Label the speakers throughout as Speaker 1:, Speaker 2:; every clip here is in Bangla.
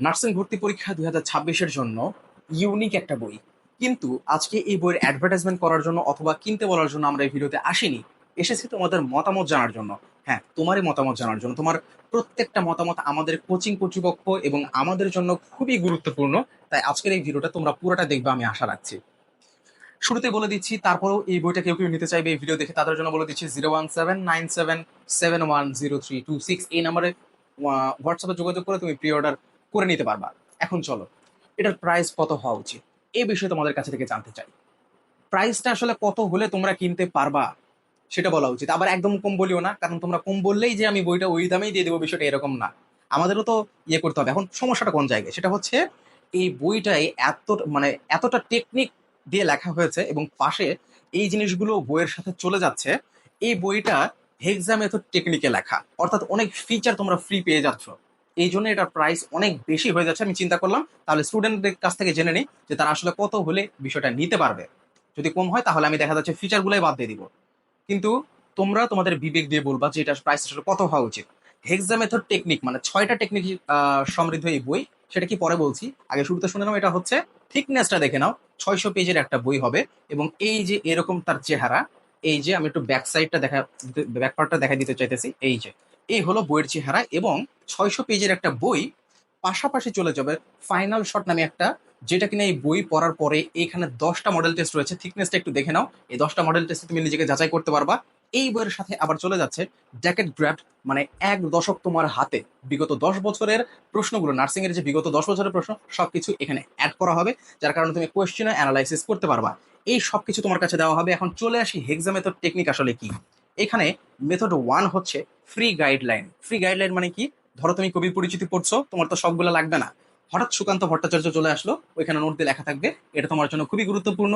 Speaker 1: নার্সিং ভর্তি পরীক্ষা দুই হাজার ছাব্বিশের জন্য ইউনিক একটা বই। কিন্তু আজকে এই বইয়ের অ্যাডভার্টাইজমেন্ট করার জন্য অথবা কিনতে বলার জন্য আমরা এই ভিডিওতে আসিনি। এসেছি তোমাদের মতামত জানার জন্য। হ্যাঁ তোমারই মতামত জানার জন্য। তোমার প্রত্যেকটা মতামত আমাদের কোচিং কর্তৃপক্ষ এবং আমাদের জন্য খুবই গুরুত্বপূর্ণ। তাই আজকের এই ভিডিওটা তোমরা পুরোটা দেখবে আমি আশা রাখছি। শুরুতে বলে দিচ্ছি, তারপরেও এই বইটা কেউ কেউ নিতে চাইবে, এই ভিডিও দেখে তাদের জন্য বলে দিচ্ছি zero one seven nine seven seven one zero three two six এই নাম্বারে হোয়াটসঅ্যাপে যোগাযোগ করে তুমি প্রি অর্ডার করে নিতে পারবা। এখন চলো, এটার প্রাইস কত হওয়া উচিত? এই বিষয়ে তোমাদের কাছে থেকে জানতে চাই। প্রাইসটা আসলে কত হলে তোমরা কিনতে পারবা, সেটা বলা উচিত। আবার একদম কম বলিও না, কারণ তোমরা কম বললেই যে আমি বইটা ওই দামেই দিয়ে দেবো বিষয়টা এরকম না। আমাদেরও তো ইয়ে করতে হবে। এখন সমস্যাটা কোন জায়গায়? সেটা হচ্ছে এই বইটাই এত মানে এতটা টেকনিক দিয়ে লেখা হয়েছে এবং পাশে এই জিনিসগুলো বইয়ের সাথে চলে যাচ্ছে, এই বইটা হেক্সা মেথড টেকনিকে লেখা। অর্থাৎ অনেক ফিচার তোমরা ফ্রি পেয়ে যাচ্ছ। এই জন্য এটার প্রাইস অনেক বেশি হয়ে যাচ্ছে, আমি চিন্তা করলাম। তাহলে স্টুডেন্টদের কাছ থেকে জেনে নিই যে তারা আসলে কত হলে বিষয়টা নিতে পারবে। যদি কম হয়, তাহলে আমি দেখা যাচ্ছে ফিচারগুলোই বাদ দিয়ে দিব। কিন্তু তোমরা তোমাদের বিবেক দিয়ে বলবা যে এটা প্রাইস আসলে কত হওয়া উচিত। হেক্সা মেথড টেকনিক মানে ছয়টা টেকনিক সমৃদ্ধ এই বই, সেটা কি পরে বলছি? আগে শুরুতে শুনে নাও, এটা হচ্ছে থিকনেসটা দেখে নাও। ছয়শো পেজের একটা বই হবে এবং এই যে এরকম তার চেহারা, এই যে আমি একটু ব্যাক সাইডটা দেখা ব্যাক পার্টটা দেখা দিতে চাইতেছি, এই যে। এই হলো বইয়ের চেহারা এবং ছয়শো পেজের একটা বই পাশাপাশি চলে যাবে ফাইনাল শট নামে একটা, যেটা কিনা এই বই পড়ার পরে এখানে দশটা মডেল টেস্ট রয়েছে। থিকনেসটা একটু দেখে নাও। এই দশটা মডেল টেস্টে তুমি নিজেকে যাচাই করতে পারবা। এই বইয়ের সাথে আবার চলে যাচ্ছে জ্যাকেট গ্র্যাফট মানে এক দশক তোমার হাতে। বিগত দশ বছরের প্রশ্নগুলো নার্সিং এর যে বিগত দশ বছরের প্রশ্ন, সবকিছু এখানে অ্যাড করা হবে, যার কারণে তুমি কোয়েশ্চেনে অ্যানালাইসিস করতে পারবা। এই সব কিছু তোমার কাছে দেওয়া হবে। এখন চলে আসি হেক্সা মেথড টেকনিক আসলে কি? এখানে মেথড ওয়ান হচ্ছে ফ্রি গাইডলাইন ফ্রি গাইডলাইন মানে কি? ধরো তুমি কবির পরিচিতি পড়ছো, তোমার তো সবগুলো লাগবে না। হঠাৎ সুকান্ত ভট্টাচার্য চলে আসলো, ওইখানে নোট দিয়ে লেখা থাকবে, এটা তোমার জন্য খুবই গুরুত্বপূর্ণ।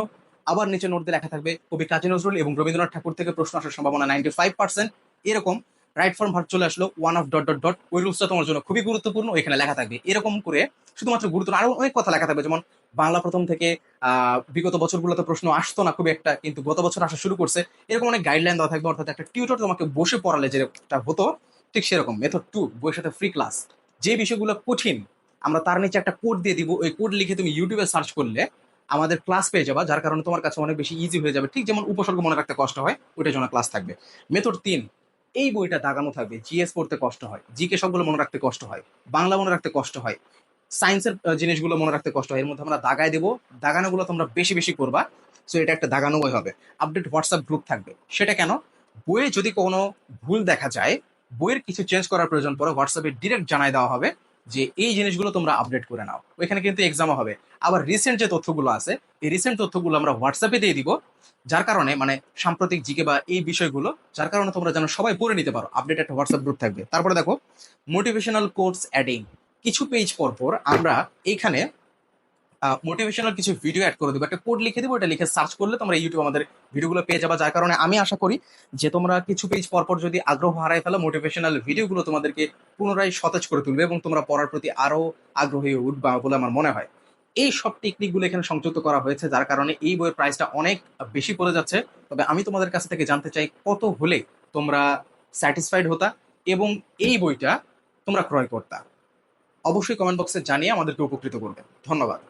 Speaker 1: আবার নিচে নোট দিয়ে লেখা থাকবে, কবি কাজী নজরুল এবং রবীন্দ্রনাথ ঠাকুর থেকে প্রশ্ন আসার সম্ভাবনা নাইনটি ফাইভ পার্সেন্ট এরকম রাইট ফর্ম ভার্ব চলে আসলো one of dot dot dot ওই রুলসটা তোমার জন্য খুবই গুরুত্বপূর্ণ এখানে লেখা থাকবে। এরকম করে শুধুমাত্র গুরুত্ব আরও অনেক কথা লেখা থাকবে, যেমন বাংলা প্রথম থেকে বিগত বছরগুলোতে প্রশ্ন আসতো না খুব একটা, কিন্তু গত বছর আসা শুরু করছে। এরকম অনেক গাইডলাইন দেওয়া থাকবে, অর্থাৎ একটা টিউটর তোমাকে বসে পড়ালে যেটা হতো, ঠিক সেরকম। মেথড টু বইয়ের সাথে ফ্রি ক্লাস যে বিষয়গুলো কঠিন, আমরা তার নিচে একটা কোড দিয়ে দিব, ওই কোড লিখে তুমি ইউটিউবে সার্চ করলে আমাদের ক্লাস পেয়ে যাবা, যার কারণে তোমার কাছে অনেক বেশি ইজি হয়ে যাবে। ঠিক যেমন উপসর্গ মনে রাখতে কষ্ট হয়, ওইটার জন্য ক্লাস থাকবে। মেথড তিন এই বইটা দাগানো থাকবে জিএস পড়তে কষ্ট হয় জিকে সবগুলো মনে রাখতে কষ্ট হয়, বাংলা মনে রাখতে কষ্ট হয় সায়েন্সের জিনিসগুলো মনে রাখতে কষ্ট হয়, এর মধ্যে আমরা দাগায় দেবো, দাগানোগুলো তোমরা বেশি বেশি করবা সো এটা একটা দাগানো বই হবে আপডেট হোয়াটসঅ্যাপ গ্রুপ থাকবে, সেটা কেন? বইয়ে যদি কোনো ভুল দেখা যায়, বইয়ের কিছু চেঞ্জ করার প্রয়োজন পড়ে হোয়াটসঅ্যাপে ডিরেক্ট জানাই দেওয়া হবে যে এই জিনিসগুলো তোমরা আপডেট করে নাও। ওইখানে কিন্তু এক্সামও হবে। আবার রিসেন্ট যে তথ্যগুলো আছে, এই রিসেন্ট তথ্যগুলো আমরা হোয়াটসঅ্যাপে দিয়ে দিব, যার কারণে মানে সাম্প্রতিক জিকে বা এই বিষয়গুলো, যার কারণে তোমরা যেন সবাই পড়ে নিতে পারো আপডেট একটা হোয়াটসঅ্যাপ গ্রুপ থাকবে। তারপরে দেখো মোটিভেশনাল কোর্স অ্যাডিং কিছু পেজ পর পর আমরা এইখানে মোটিভেশনাল কিছু ভিডিও অ্যাড করে দেবো। একটা কোড লিখে দেবো, এটা লিখে সার্চ করলে তোমরা ইউটিউব আমাদের ভিডিওগুলো পেয়ে যাবা, যার কারণে আমি আশা করি যে তোমরা কিছু পেজ পরপর যদি আগ্রহ হারাই ফেলো মোটিভেশনাল ভিডিওগুলো তোমাদেরকে পুনরায় সতেজ করে তুলবে এবং তোমরা পড়ার প্রতি আরও আগ্রহী উঠবা বলে আমার মনে হয়। এই সব টেকনিকগুলো এখানে সংযুক্ত করা হয়েছে, যার কারণে এই বইয়ের প্রাইসটা অনেক বেশি পড়ে যাচ্ছে। তবে আমি তোমাদের কাছ থেকে জানতে চাই, কত হলে তোমরা স্যাটিসফাইড হতা এবং এই বইটা তোমরা ক্রয় করতা? অবশ্যই কমেন্ট বক্সে জানিয়ে আমাদেরকে উপকৃত করবে। ধন্যবাদ।